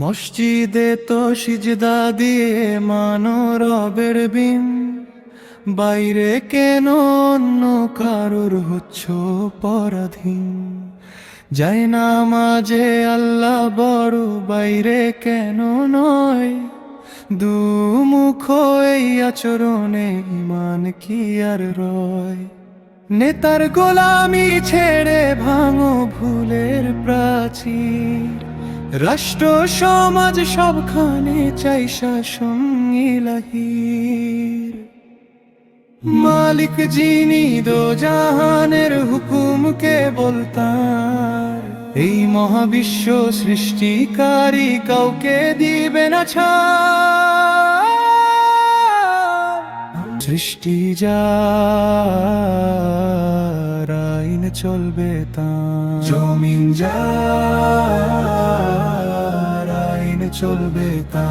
মসজিদে তো সিজদা দিয়ে মানো রবের বিন। বাইরে কেন অন্য কারুর হচ্ছ পরাধীন? যাই না মাঝে আল্লাহ বড়, বাইরে কেন নয়? দুমুখ এই আচরণে ইমান কি আর রয়? নেতার গোলামি ছেড়ে ভাঙো ভুলের প্রাচীর। রাষ্ট্র, সমাজ সবখানে চাই শাসন ইলাহির। মালিক যিনি দো জাহানের হুকুমকে বলতার এই মহাবিশ্ব সৃষ্টিকারী কাউকে দিবে না সৃষ্টি আইন চলবে তা জমিন আইন চলবে তা।